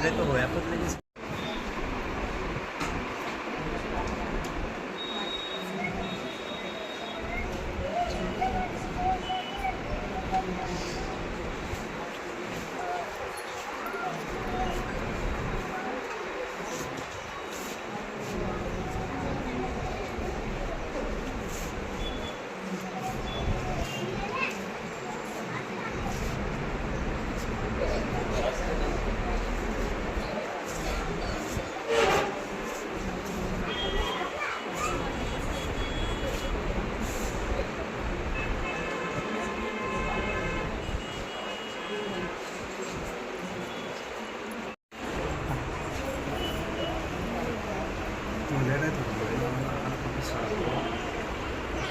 Ela é do Apple, eles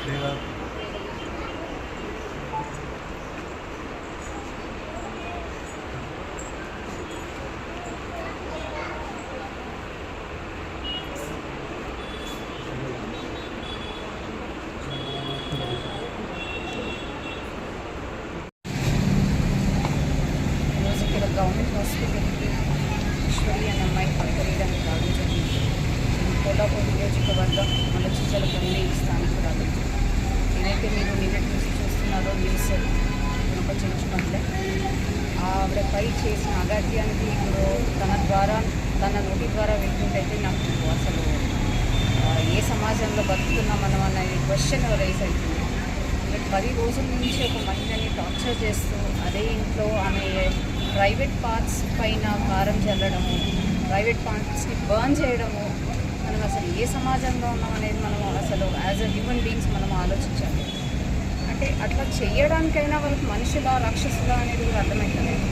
లేదా ఈరోజు ఇక్కడ గవర్నమెంట్ హాస్పిటల్కి ఈశ్వరి అనే అమ్మాయి పలకరీయడానికి రావడం జరిగింది కోలాపూర్ చేసిన అగాధ్యానికి ఇప్పుడు తన ద్వారా తన నోటి ద్వారా వెళ్తుంటైతే నాకు అసలు ఏ సమాజంలో బతుకుతున్నాం మనం అనేది క్వశ్చన్ రైజ్ అవుతుంది. అంటే పది రోజుల నుంచి ఒక మహిళని టార్చర్ చేస్తూ అదే ఇంట్లో ఆమె ప్రైవేట్ పార్ట్స్ పైన కారం చల్లడము ప్రైవేట్ పార్ట్స్ని బర్న్ చేయడము మనం అసలు ఏ సమాజంలో ఉన్నాం అనేది మనం అసలు యాజ్ అ హ్యూమన్ బీయింగ్స్ మనం ఆలోచించాలి. అంటే అట్లా చేయడానికైనా వాళ్ళకి మనుషులా రాక్షసులా అనేది కూడా అర్థమవుతలేదు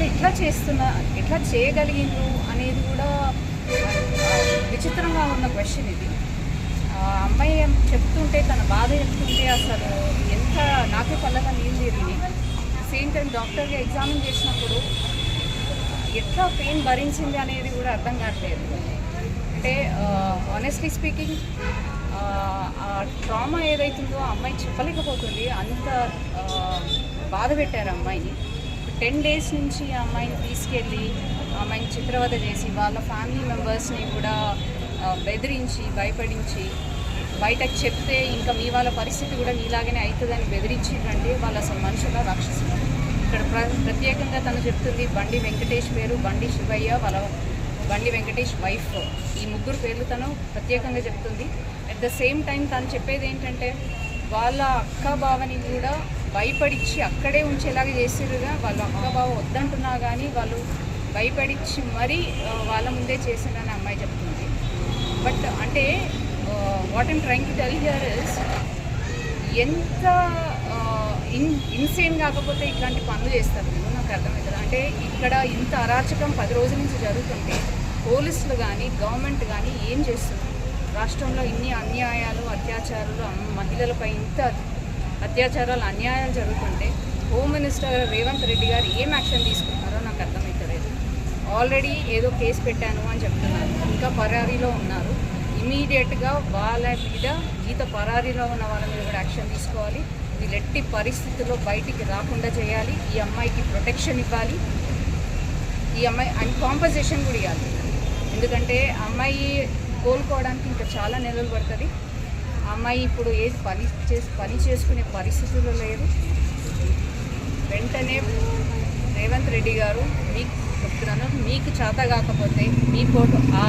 అంటే ఇట్లా చేస్తున్నా ఇట్లా చేయగలిగిండ్రు అనేది కూడా విచిత్రంగా ఉన్న క్వశ్చన్ ఇది. అమ్మాయి చెప్తుంటే తన బాధ చెప్తుంటే అసలు ఎంత నాకు పల్లగా నీళ్ళు తిరిగినాయి. సేమ్ టైం డాక్టర్గా ఎగ్జామిన్ చేసినప్పుడు ఎట్లా పెయిన్ భరించింది అనేది కూడా అర్థం కావట్లేదు. అంటే ఆనెస్ట్లీ స్పీకింగ్ ఆ ట్రామా ఏదైతుందో ఆ అమ్మాయి చెప్పలేకపోతుంది. అంత బాధ పెట్టారు అమ్మాయిని. టెన్ డేస్ నుంచి ఆ అమ్మాయిని తీసుకెళ్ళి అమ్మాయిని చిత్రవద చేసి వాళ్ళ ఫ్యామిలీ మెంబర్స్ని కూడా బెదిరించి భయపడించి బయటకు చెప్తే ఇంకా మీ వాళ్ళ పరిస్థితి కూడా మీలాగానే అవుతుందని బెదిరించిందంటే వాళ్ళు అసలు మనుషుల రాక్షసులు. ఇక్కడ ప్ర ప్రత్యేకంగా తను చెప్తుంది బండి వెంకటేష్ పేరు బండి శివయ్య వాళ్ళ బండి వెంకటేష్ వైఫ్. ఈ ముగ్గురు పేర్లు తను ప్రత్యేకంగా చెప్తుంది. అట్ ద సేమ్ టైం తను చెప్పేది ఏంటంటే వాళ్ళ అక్క బావని కూడా భయపడిచ్చి అక్కడే ఉంచేలాగా చేసిరుగా వాళ్ళ అక్క బావ వద్దంటున్నా కానీ వాళ్ళు భయపడిచ్చి మరీ వాళ్ళ ముందే చేసిందని అమ్మాయి చెప్తుంది. బట్ అంటే what I'm trying to tell here is ఎంత ఇన్ ఇన్సేన్ కాకపోతే ఇట్లాంటి పనులు చేస్తారు నేను నాకు అర్థమవుతుంది అంటే ఇక్కడ ఇంత అరాచకం పది రోజుల నుంచి జరుగుతుంటే పోలీసులు కానీ గవర్నమెంట్ కానీ ఏం చేస్తున్నారు? రాష్ట్రంలో ఇన్ని అన్యాయాలు అత్యాచారాలు మహిళలపై ఇంత అత్యాచారాలు అన్యాయాలు జరుగుతుంటే హోమ్ మినిస్టర్ రేవంత్ రెడ్డి గారు ఏం యాక్షన్ తీసుకున్నారో నాకు అర్థమవుతలేదు ఆల్రెడీ ఏదో కేసు పెట్టాను అని చెప్తున్నారు. ఇంకా పరారీలో ఉన్నారు. ఇమీడియట్గా వాళ్ళ మీద గీత పరారీలో ఉన్న వాళ్ళ మీద కూడా యాక్షన్ తీసుకోవాలి. వీళ్ళెట్టి పరిస్థితుల్లో బయటికి రాకుండా చేయాలి. ఈ అమ్మాయికి ప్రొటెక్షన్ ఇవ్వాలి. ఈ అమ్మాయి అండ్ కాంపన్సేషన్ కూడా ఇవ్వాలి. ఎందుకంటే అమ్మాయి కోలుకోవడానికి ఇంకా చాలా నెలలు పడుతుంది. అమ్మాయి ఇప్పుడు ఏది పని చేసి పని చేసుకునే పరిస్థితుల్లో లేదు. వెంటనే రేవంత్ రెడ్డి గారు మీకు చెప్తున్నాను మీకు చేత కాకపోతే మీ కోటు ఆ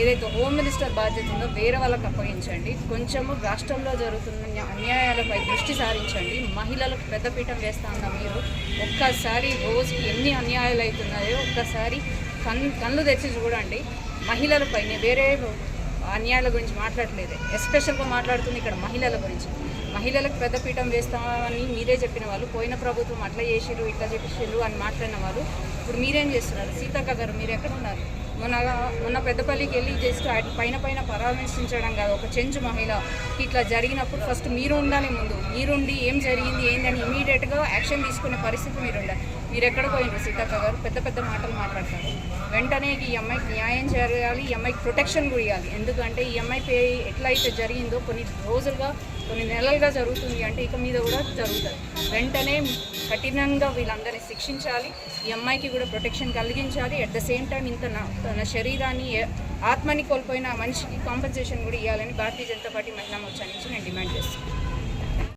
ఏదైతే హోమ్ మినిస్టర్ బాధ్యత ఉందో వేరే వాళ్ళకి అప్పగించండి. కొంచెము రాష్ట్రంలో జరుగుతున్న అన్యాయాలపై దృష్టి సారించండి. మహిళలకు పెద్దపీఠం వేస్తా ఉన్న మీరు ఒక్కసారి రోజుకి ఎన్ని అన్యాయాలు అవుతున్నాయో ఒక్కసారి కన్ కళ్ళు తెచ్చి చూడండి. మహిళలపైనే వేరే అన్యాయాల గురించి మాట్లాడలేదు ఎస్పెషల్గా మాట్లాడుతుంది ఇక్కడ మహిళల గురించి. మహిళలకు పెద్దపీఠం వేస్తామని మీరే చెప్పిన వాళ్ళు పోయిన ప్రభుత్వం అట్లా చేసిరు ఇట్లా చేసిరు అని మాట్లాడిన వాళ్ళు ఇప్పుడు మీరేం చేస్తున్నారు? సీతక్క గారు మీరు ఎక్కడ ఉన్నారు? మొన్న మొన్న పెద్దపల్లికి వెళ్ళి జస్ట్ అటు పైన పైన పరామర్శించడం కాదు. ఒక చెంచు మహిళ ఇట్లా జరిగినప్పుడు ఫస్ట్ మీరు ఉండాలి ముందు. మీరుండి ఏం జరిగింది ఏందని ఇమీడియట్గా యాక్షన్ తీసుకునే పరిస్థితి మీరు ఉండాలి మీరు ఎక్కడ పోయినారు సీతక్క గారు? పెద్ద పెద్ద మాటలు మాట్లాడతారు. వెంటనే ఈ అమ్మాయికి న్యాయం జరగాలి ఈ అమ్మాయికి ప్రొటెక్షన్ కూడా ఇవ్వాలి. ఎందుకంటే ఈ అమ్మాయికి ఎట్లయితే జరిగిందో కొన్ని రోజులుగా కొన్ని నెలలుగా జరుగుతుంది అంటే ఇక మీద కూడా జరుగుతుంది. వెంటనే కఠినంగా వీళ్ళందరినీ శిక్షించాలి ఈ అమ్మాయికి కూడా ప్రొటెక్షన్ కలిగించాలి. అట్ ద సేమ్ టైం ఇంత నా- తన శరీరాన్ని ఆత్మని కోల్పోయిన మనిషికి కాంపెన్సేషన్ కూడా ఇవ్వాలని భారతీయ జనతా పార్టీ మహిళా మోర్చా నుంచి నేను డిమాండ్ చేస్తున్నాను.